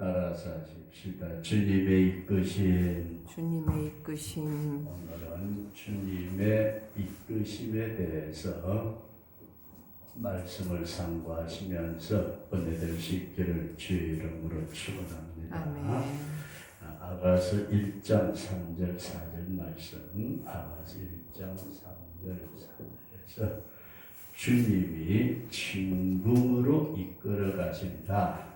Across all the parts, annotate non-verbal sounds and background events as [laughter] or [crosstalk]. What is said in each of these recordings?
따라서 하십시다. 주님의 이끄신 주님의 이끄심 오늘은 주님의 이끄심에 대해서 말씀을 상고하시면서 은혜될 수 있기를 주의 이름으로 축원합니다. 아멘. 아가서 1장 3절 4절 말씀 아가서 1장 3절 4절에서 주님이 진궁으로 이끌어 가신다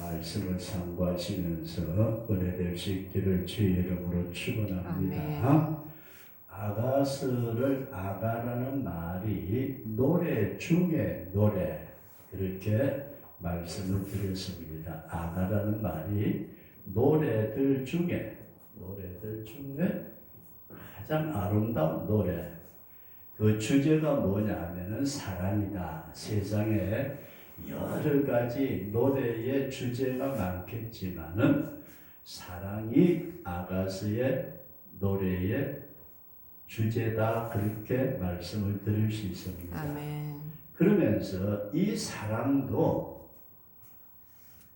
말씀을 상고하시면서 은혜 될 수 있기를 주의 이름으로 축원합니다. 아가스를 아가라는 말이 노래 중에 노래 그렇게 말씀을 드렸습니다. 아가라는 말이 노래들 중에 노래들 중에 가장 아름다운 노래 그 주제가 뭐냐면은 사랑이다. 세상에 여러 가지 노래의 주제가 많겠지만은 사랑이 아가스의 노래의 주제다 그렇게 말씀을 드릴 수 있습니다. 아멘. 그러면서 이 사랑도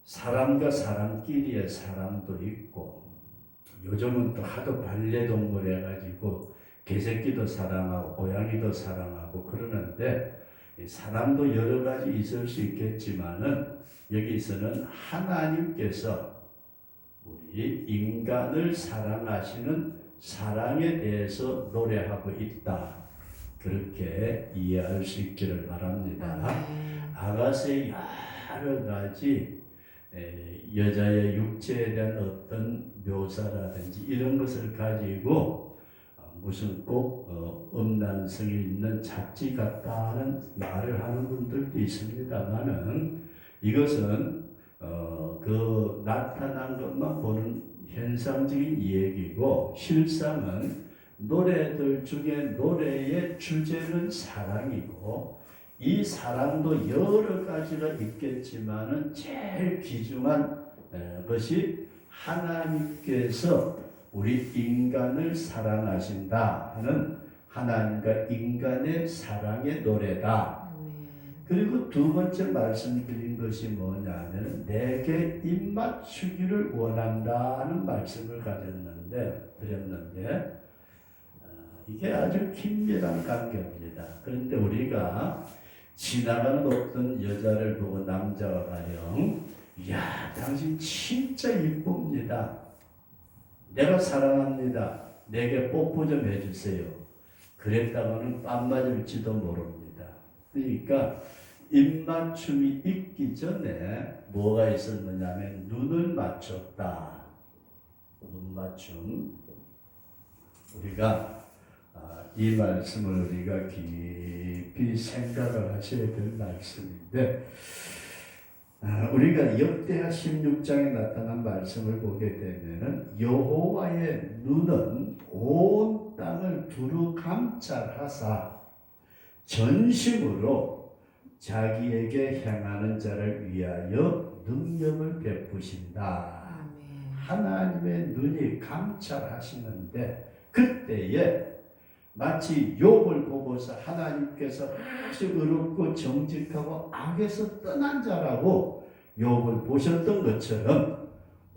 사람과 사람끼리의 사랑도 있고 요즘은 또 하도 반려동물 해가지고 개새끼도 사랑하고 고양이도 사랑하고 그러는데 이 사람도 여러 가지 있을 수 있겠지만은 여기서는 하나님께서 우리 인간을 사랑하시는 사랑에 대해서 노래하고 있다. 그렇게 이해할 수 있기를 바랍니다. 아가스의 여러 가지 에, 여자의 육체에 대한 어떤 묘사라든지 이런 것을 가지고 어, 무슨 꼭 어, 음란성이 있는 잡지 같다는 말을 하는 분들도 있습니다만은 이것은 어, 그 나타난 것만 보는 현상적인 얘기고 실상은 노래들 중에 노래의 주제는 사랑이고 이 사랑도 여러 가지가 있겠지만은 제일 귀중한 에, 것이 하나님께서 우리 인간을 사랑하신다 하는 하나님과 인간의 사랑의 노래다. 그리고 두 번째 말씀드린 것이 뭐냐면 내게 입맞추기를 원한다는 말씀을 가졌는데 드렸는데 어, 이게 아주 긴밀한 관계입니다. 그런데 우리가 지나가는 어떤 여자를 보고 남자가 가령 야 당신 진짜 이쁩니다. 내가 사랑합니다. 내게 뽀뽀 좀 해주세요. 그랬다가는 빰 맞을지도 모릅니다. 그러니까 입맞춤이 있기 전에 뭐가 있었느냐면 눈을 맞췄다. 눈 맞춤. 우리가 아, 이 말씀을 우리가 깊이 생각을 하셔야 될 말씀인데 아, 우리가 역대하 16장에 나타난 말씀을 보게 되면은 여호와의 눈은 온 땅을 두루 감찰하사 전심으로 자기에게 향하는 자를 위하여 능력을 베푸신다. 아멘. 하나님의 눈이 감찰하시는데 그때에 마치 욥을 보고서 하나님께서 아주 의롭고 정직하고 악에서 떠난 자라고 욥을 보셨던 것처럼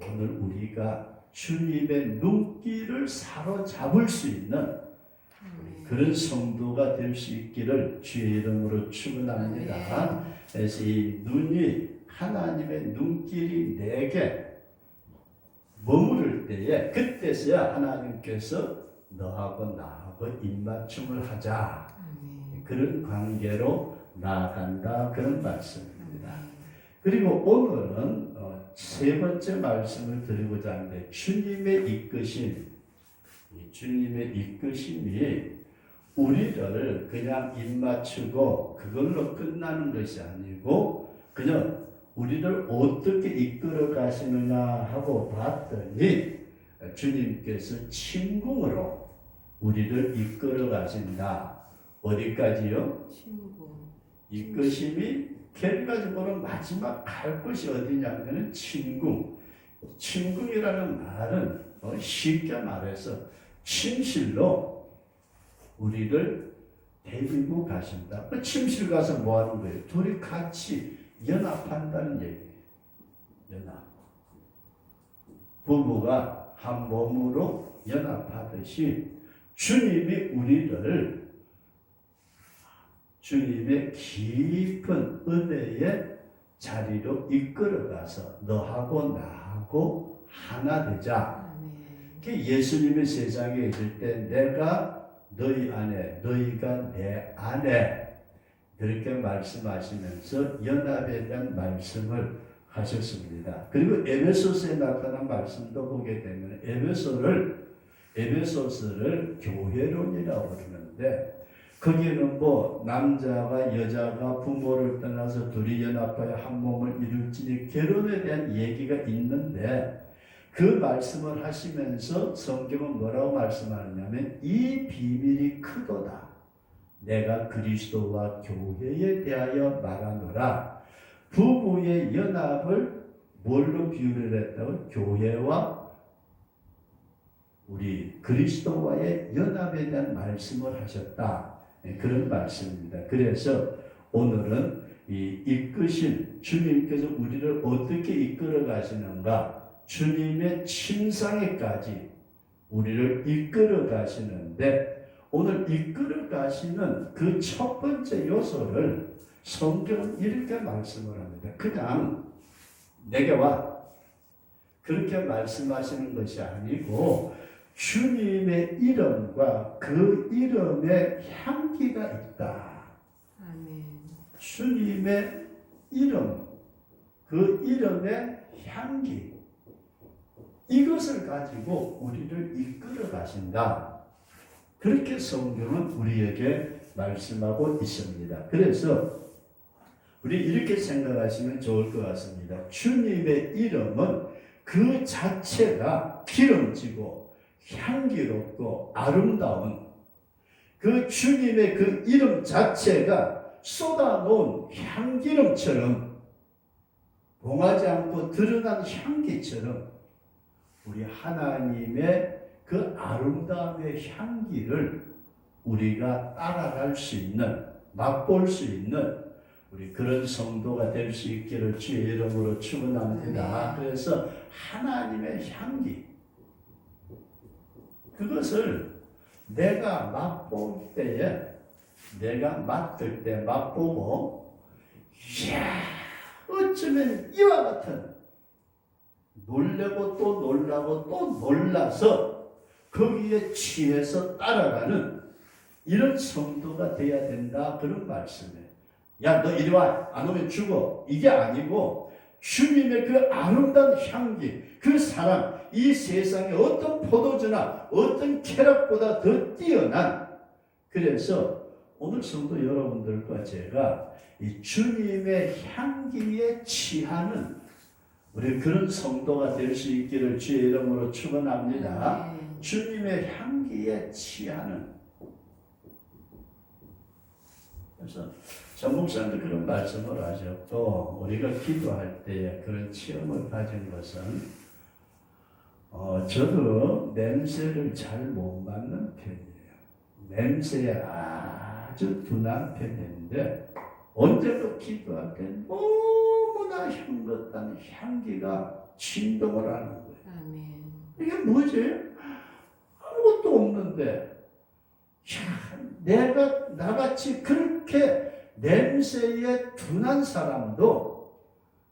오늘 우리가 주님의 눈길을 사로잡을 수 있는. 그런 성도가 될 수 있기를 주의 이름으로 축원합니다. 그래서 이 눈이 하나님의 눈길이 내게 머무를 때에 그때서야 하나님께서 너하고 나하고 입맞춤을 하자 아멘. 그런 관계로 나아간다 그런 말씀입니다. 아멘. 그리고 오늘은 어, 세 번째 말씀을 드리고자 하는데 주님의 이끄심, 이 주님의 이끄심이 우리를 그냥 입맞추고 그걸로 끝나는 것이 아니고 그냥 우리를 어떻게 이끌어 가시느냐 하고 봤더니 주님께서 침궁으로 우리를 이끌어 가신다. 어디까지요? 친구. 이끄심이 결과적으로 마지막 갈 곳이 어디냐면은 침궁. 침궁이라는 말은 어, 쉽게 말해서 침실로 우리를 데리고 가신다. 그 침실 가서 뭐 하는 거예요? 둘이 같이 연합한다는 얘기예요. 연합. 부부가 한 몸으로 연합하듯이 주님이 우리를 주님의 깊은 은혜의 자리로 이끌어가서 너하고 나하고 하나 되자. 그 예수님이 세상에 있을 때 내가 너희 안에 너희가 내 안에 그렇게 말씀하시면서 연합에 대한 말씀을 하셨습니다. 그리고 에베소서에 나타난 말씀도 보게 되면 에베소를 에베소서를 교회론이라고 그러는데 거기에는 뭐 남자가 여자가 부모를 떠나서 둘이 연합하여 한 몸을 이룰지니 결혼에 대한 얘기가 있는데 그 말씀을 하시면서 성경은 뭐라고 말씀하느냐면 이 비밀이 크도다. 내가 그리스도와 교회에 대하여 말하노라. 부부의 연합을 뭘로 비유를 했다고? 교회와 우리 그리스도와의 연합에 대한 말씀을 하셨다. 네, 그런 말씀입니다. 그래서 오늘은 이 이끄신 주님께서 우리를 어떻게 이끌어 가시는가? 주님의 침상에까지 우리를 이끌어 가시는데 오늘 이끌어 가시는 그 첫 번째 요소를 성경은 이렇게 말씀을 합니다. 그냥 내게 와. 그렇게 말씀하시는 것이 아니고 주님의 이름과 그 이름의 향기가 있다. 아멘. 주님의 이름, 그 이름의 향기, 이것을 가지고 우리를 이끌어 가신다. 그렇게 성경은 우리에게 말씀하고 있습니다. 그래서 우리 이렇게 생각하시면 좋을 것 같습니다. 주님의 이름은 그 자체가 기름지고 향기롭고 아름다운 그 주님의 그 이름 자체가 쏟아놓은 향기름처럼 봉하지 않고 드러난 향기처럼 우리 하나님의 그 아름다움의 향기를 우리가 따라갈 수 있는 맛볼 수 있는 우리 그런 성도가 될 수 있기를 주의 이름으로 축원합니다. 그래서 하나님의 향기 그것을 내가 맛볼 때에 내가 맡을 때 맛보고 이야 어쩌면 이와 같은 놀래고 또 놀라고 또 놀라서 거기에 취해서 따라가는 이런 성도가 돼야 된다 그런 말씀이에요. 야너 이리 와 안 오면 죽어 이게 아니고 주님의 그 아름다운 향기 그 사랑 이 세상에 어떤 포도주나 어떤 쾌락보다 더 뛰어난 그래서 오늘 성도 여러분들과 제가 이 주님의 향기에 취하는 우리 그런 성도가 될 수 있기를 주의 이름으로 축원합니다. 아멘. 주님의 향기에 취하는 그래서 전목사님도 그런 말씀을 하셨고 우리가 기도할 때에 그런 체험을 가진 것은 어, 저도 냄새를 잘 못 맡는 편이에요. 냄새에 아주 둔한 편인데 언제도 기도할 때 너무나 향긋한 향기가 진동을 하는 거예요. 아멘. 이게 뭐지? 아무것도 없는데, 야, 내가 나같이 그렇게 냄새에 둔한 사람도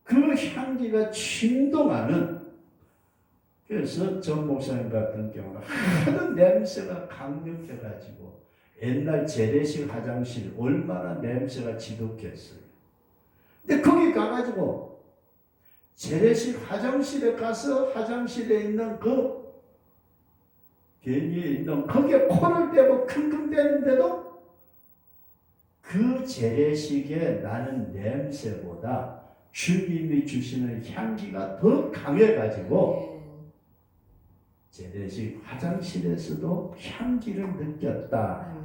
그 향기가 진동하는 그래서 전 목사님 같은 경우는 하도 냄새가 강력해가지고 옛날 재래식 화장실 얼마나 냄새가 지독했어요. 근데 거기 가가지고 재래식 화장실에 가서 화장실에 있는 그 변이에 있는 거기에 코를 대고 킁킁대는데도 그 재래식에 나는 냄새보다 주님이 주시는 향기가 더 강해가지고 재래식 화장실에서도 향기를 느꼈다.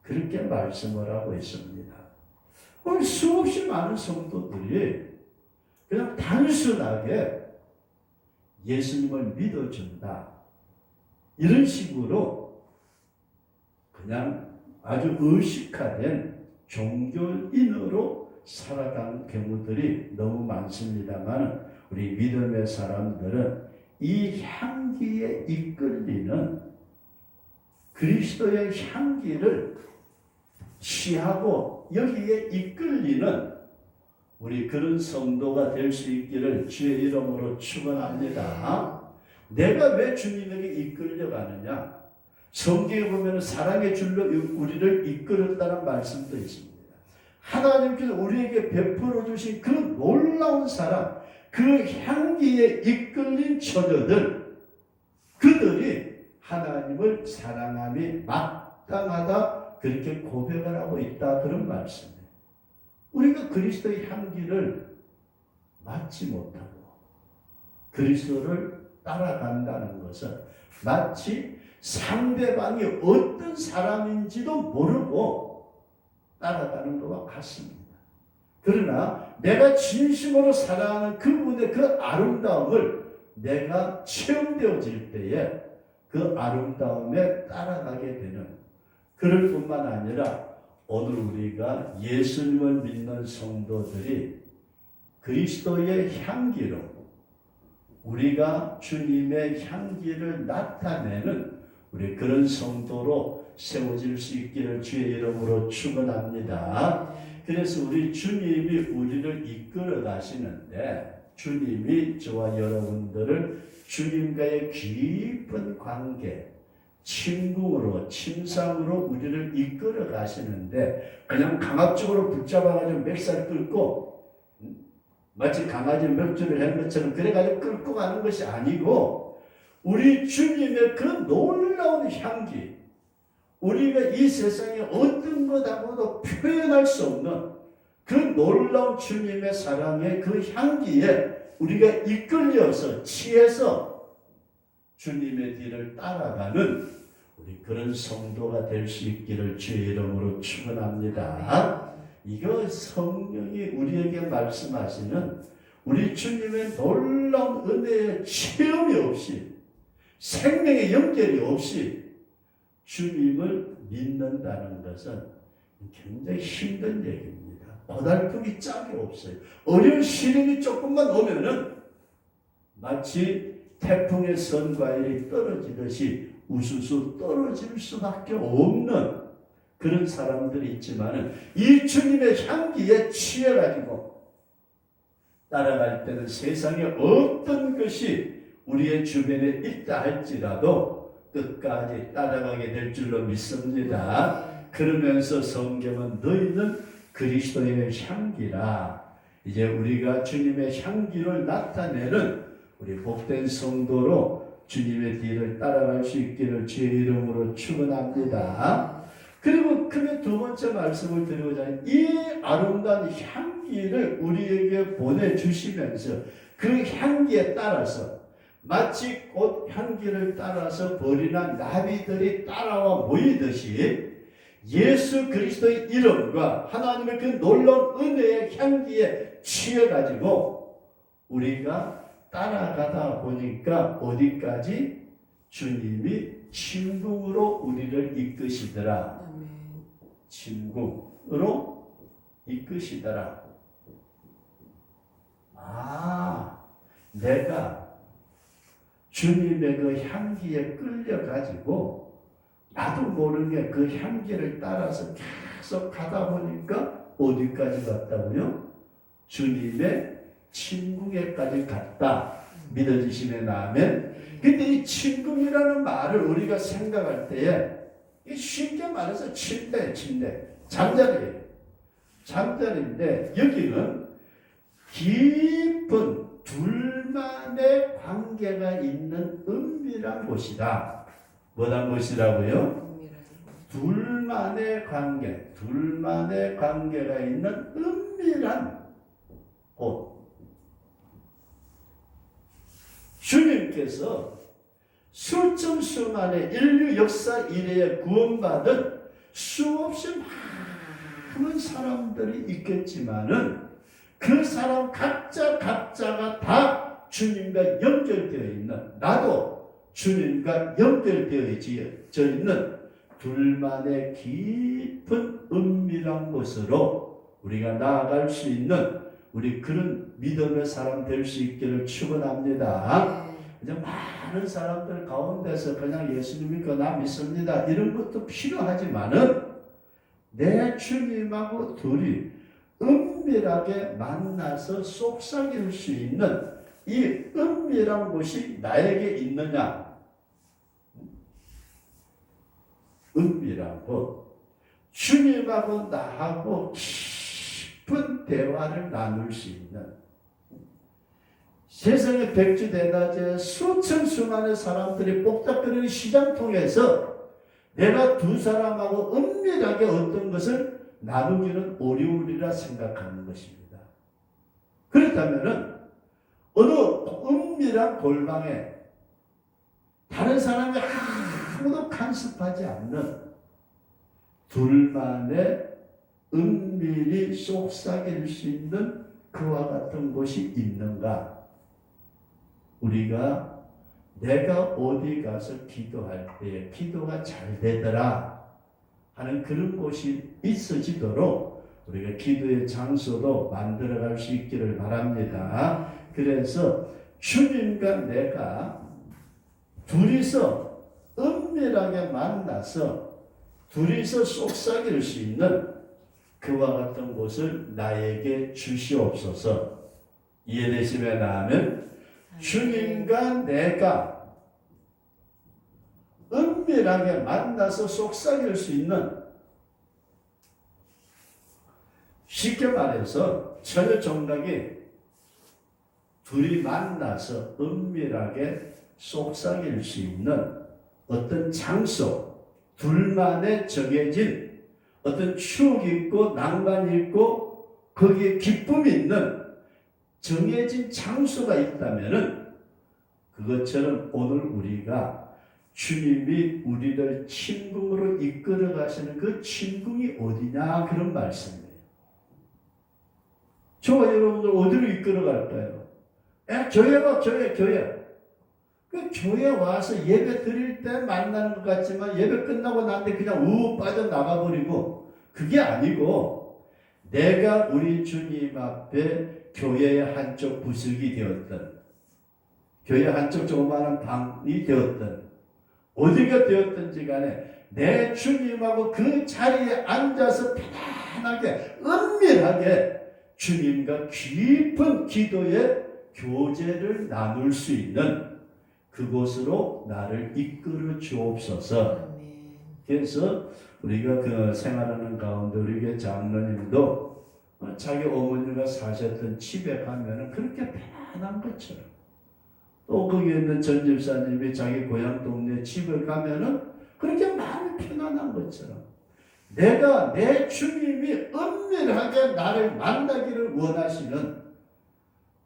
그렇게 말씀을 하고 있습니다. 오늘 수없이 많은 성도들이 그냥 단순하게 예수님을 믿어준다. 이런 식으로 그냥 아주 의식화된 종교인으로 살아가는 경우들이 너무 많습니다만 우리 믿음의 사람들은 이 향기에 이끌리는 그리스도의 향기를 취하고 여기에 이끌리는 우리 그런 성도가 될 수 있기를 주의 이름으로 축원합니다. 내가 왜 주님에게 이끌려가느냐? 성경에 보면 사랑의 줄로 우리를 이끌었다는 말씀도 있습니다. 하나님께서 우리에게 베풀어 주신 그 놀라운 사랑, 그 향기에 이끌린 처녀들, 그들이 하나님을 사랑함이 마땅하다 그렇게 고백을 하고 있다 그런 말씀이에요. 우리가 그리스도의 향기를 맡지 못하고 그리스도를 따라간다는 것은 마치 상대방이 어떤 사람인지도 모르고 따라가는 것과 같습니다. 그러나 내가 진심으로 사랑하는 그분의 그 아름다움을 내가 체험되어질 때에 그 아름다움에 따라가게 되는 그럴 뿐만 아니라 오늘 우리가 예수님을 믿는 성도들이 그리스도의 향기로 우리가 주님의 향기를 나타내는 우리 그런 성도로 세워질 수 있기를 주의 이름으로 축원합니다. 그래서 우리 주님이 우리를 이끌어 가시는데 주님이 저와 여러분들을 주님과의 깊은 관계, 친구로, 친상으로 우리를 이끌어 가시는데 그냥 강압적으로 붙잡아가지고 멱살 끌고 음? 마치 강아지 멱줄을 한 것처럼 그래가지고 끌고 가는 것이 아니고 우리 주님의 그 놀라운 향기, 우리가 이 세상에 어떤 것하고도 표현할 수 없는 그 놀라운 주님의 사랑의 그 향기에 우리가 이끌려서 취해서 주님의 뒤를 따라가는 우리 그런 성도가 될 수 있기를 주의 이름으로 축원합니다. 이거 성령이 우리에게 말씀하시는 우리 주님의 놀라운 은혜의 체험이 없이 생명의 연결이 없이 주님을 믿는다는 것은 굉장히 힘든 얘기입니다. 고달픔이 짝이 없어요. 어려운 시련이 조금만 오면은 마치 태풍의 선과일이 떨어지듯이 우수수 떨어질 수밖에 없는 그런 사람들이 있지만은 이 주님의 향기에 취해가지고 따라갈 때는 세상에 어떤 것이 우리의 주변에 있다 할지라도 끝까지 따라가게 될 줄로 믿습니다. 그러면서 성경은 너희는 그리스도의 향기라. 이제 우리가 주님의 향기를 나타내는 우리 복된 성도로 주님의 뒤를 따라갈 수 있기를 주의 이름으로 축원합니다. 그리고 크게 두 번째 말씀을 드리고자 하는 이 아름다운 향기를 우리에게 보내주시면서 그 향기에 따라서 마치 꽃 향기를 따라서 버리는 나비들이 따라와 모이듯이 예수 그리스도의 이름과 하나님의 그 놀라운 은혜의 향기에 취해가지고 우리가 따라가다 보니까 어디까지 주님이 침궁으로 우리를 이끄시더라. 침궁으로 이끄시더라. 아, 내가 주님의 그 향기에 끌려가지고 나도 모르게 그 향기를 따라서 계속 가다 보니까 어디까지 갔다고요? 주님의 침궁에까지 갔다. 믿어지시면 아멘. 근데 이 침궁이라는 말을 우리가 생각할 때에 이 쉽게 말해서 침대, 침대, 잠자리예요. 잠자리인데 여기는 깊은 관계가 있는 은밀한 곳이다. 뭐란 곳이라고요? 둘만의 관계, 둘만의 관계가 있는 은밀한 곳. 주님께서 수천 수만의 인류 역사 이래에 구원받은 수없이 많은 사람들이 있겠지만은 그 사람 각자 각자가 다 주님과 연결되어 있는 나도 주님과 연결되어져 있는 둘만의 깊은 은밀한 곳으로 우리가 나아갈 수 있는 우리 그런 믿음의 사람 될 수 있기를 축원합니다. 이제 많은 사람들 가운데서 그냥 예수님 믿고 나 믿습니다. 이런 것도 필요하지만은 내 주님하고 둘이 은밀하게 만나서 속삭일 수 있는 이 은밀한 곳이 나에게 있느냐? 은밀한 곳. 주님하고 나하고 깊은 대화를 나눌 수 있는 세상의 백주 대낮에 수천 수만의 사람들이 복잡거리는 시장 통해서 내가 두 사람하고 은밀하게 어떤 것을 나누기는 어려우리라 생각하는 것입니다. 그렇다면은 어느 은밀한 골방에 다른 사람이 아무도 간섭하지 않는 둘만의 은밀히 속삭일 수 있는 그와 같은 곳이 있는가? 우리가 내가 어디 가서 기도할 때 기도가 잘 되더라 하는 그런 곳이 있어지도록 우리가 기도의 장소로 만들어갈 수 있기를 바랍니다. 그래서 주님과 내가 둘이서 은밀하게 만나서 둘이서 속삭일 수 있는 그와 같은 곳을 나에게 주시옵소서. 이해되시면 하면 주님과 내가 은밀하게 만나서 속삭일 수 있는 쉽게 말해서 처녀 종각이 둘이 만나서 은밀하게 속삭일 수 있는 어떤 장소, 둘만의 정해진 어떤 추억이 있고 낭만이 있고 거기에 기쁨이 있는 정해진 장소가 있다면은 그것처럼 오늘 우리가 주님이 우리를 친궁으로 이끌어 가시는 그 친궁이 어디냐 그런 말씀이에요. 저와 여러분들 어디로 이끌어 갈까요? 에, 교회가 교회 교회. 그 교회 와서 예배 드릴 때 만나는 것 같지만 예배 끝나고 나는데 그냥 우 빠져 나가 버리고 그게 아니고 내가 우리 주님 앞에 교회의 한쪽 부석이 되었던 교회 한쪽 조그마한 방이 되었던 어디가 되었든지 간에 내 주님하고 그 자리에 앉아서 편안하게 은밀하게 주님과 깊은 기도의 교제를 나눌 수 있는 그곳으로 나를 이끌어 주옵소서. 그래서 우리가 그 생활하는 가운데 우리 교회 장로님도 어, 자기 어머니가 사셨던 집에 가면은 그렇게 편안한 것처럼 또 거기에 있는 전 집사님이 자기 고향 동네 집을 가면은 그렇게 마음이 편안한 것처럼 내가 내 주님이 은밀하게 나를 만나기를 원하시는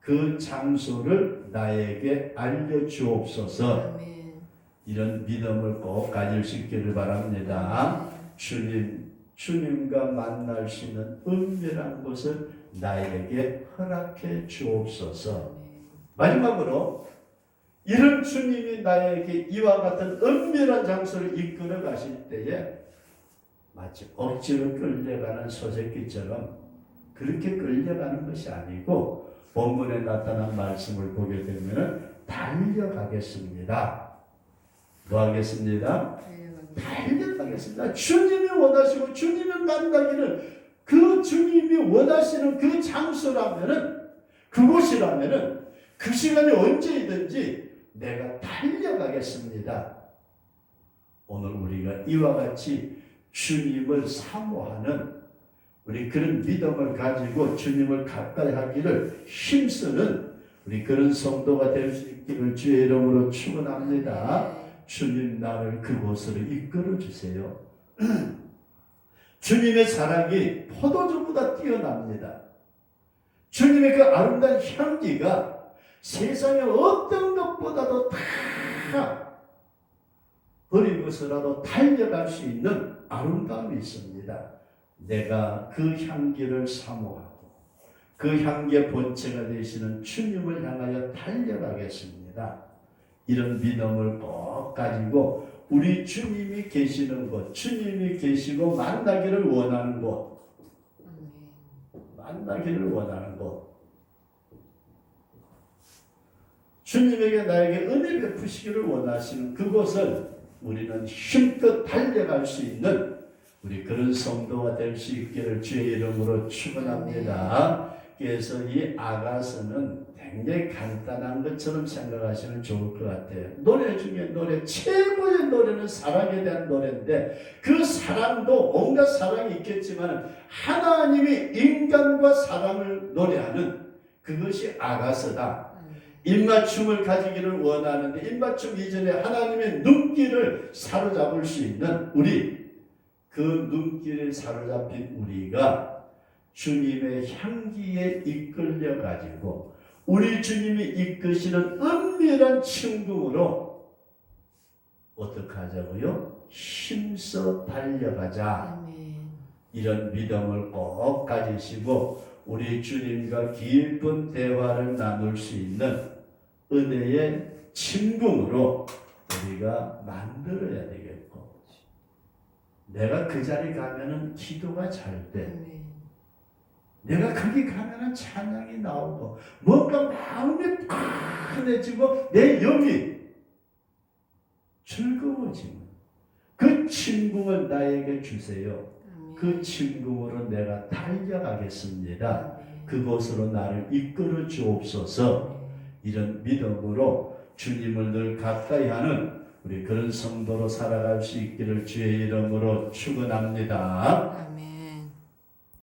그 장소를 나에게 알려주옵소서 아멘. 이런 믿음을 꼭 가질 수 있기를 바랍니다. 주님, 주님과 만날 수 있는 은밀한 곳을 나에게 허락해 주옵소서. 마지막으로 이런 주님이 나에게 이와 같은 은밀한 장소를 이끌어 가실 때에 마치 억지로 끌려가는 소새끼처럼 그렇게 끌려가는 것이 아니고 본문에 나타난 말씀을 보게 되면 달려가겠습니다. 뭐 하겠습니다? 달려가겠습니다. 주님이 원하시고 주님을 만나기를 그 주님이 원하시는 그 장소라면은 그곳이라면은 그 시간이 언제이든지 내가 달려가겠습니다. 오늘 우리가 이와 같이 주님을 사모하는 우리 그런 믿음을 가지고 주님을 가까이 하기를 힘쓰는 우리 그런 성도가 될 수 있기를 주의 이름으로 축원합니다. 주님 나를 그곳으로 이끌어 주세요. [clears throat] 주님의 사랑이 포도주보다 뛰어납니다. 주님의 그 아름다운 향기가 세상의 어떤 것보다도 다 버린 것이라도 달려갈 수 있는 아름다움이 있습니다. 내가 그 향기를 사모하고 그 향기의 본체가 되시는 주님을 향하여 달려가겠습니다. 이런 믿음을 꼭 가지고 우리 주님이 계시는 곳, 주님이 계시고 만나기를 원하는 곳. 만나기를 원하는 곳. 주님에게 나에게 은혜 베푸시기를 원하시는 그곳을 우리는 힘껏 달려갈 수 있는 우리 그런 성도가 될 수 있기를 주의 이름으로 축원합니다. 그래서 이 아가서는 굉장히 간단한 것처럼 생각하시면 좋을 것 같아요. 노래 중에 노래 최고의 노래는 사랑에 대한 노래인데 그 사랑도 온갖 사랑이 있겠지만 하나님이 인간과 사랑을 노래하는 그것이 아가서다. 입맞춤을 가지기를 원하는데 입맞춤 이전에 하나님의 눈길을 사로잡을 수 있는 우리 그 눈길을 사로잡힌 우리가 주님의 향기에 이끌려 가지고 우리 주님이 이끄시는 은밀한 친구로 어떻게 하자고요? 힘써 달려가자. 이런 믿음을 꼭 가지시고 우리 주님과 깊은 대화를 나눌 수 있는 은혜의 친구로 우리가 만들어야 되겠고 내가 그 자리 가면은 기도가 잘 돼. 아멘. 내가 거기 가면은 찬양이 나오고 뭔가 마음이 편해지고 내 영이 즐거워지는 그 친구를 나에게 주세요. 아멘. 그 친구로 내가 달려가겠습니다. 그곳으로 나를 이끌어 주옵소서. 이런 믿음으로 주님을 늘 가까이 하는 우리 그런 성도로 살아갈 수 있기를 주의 이름으로 축원합니다. 아멘.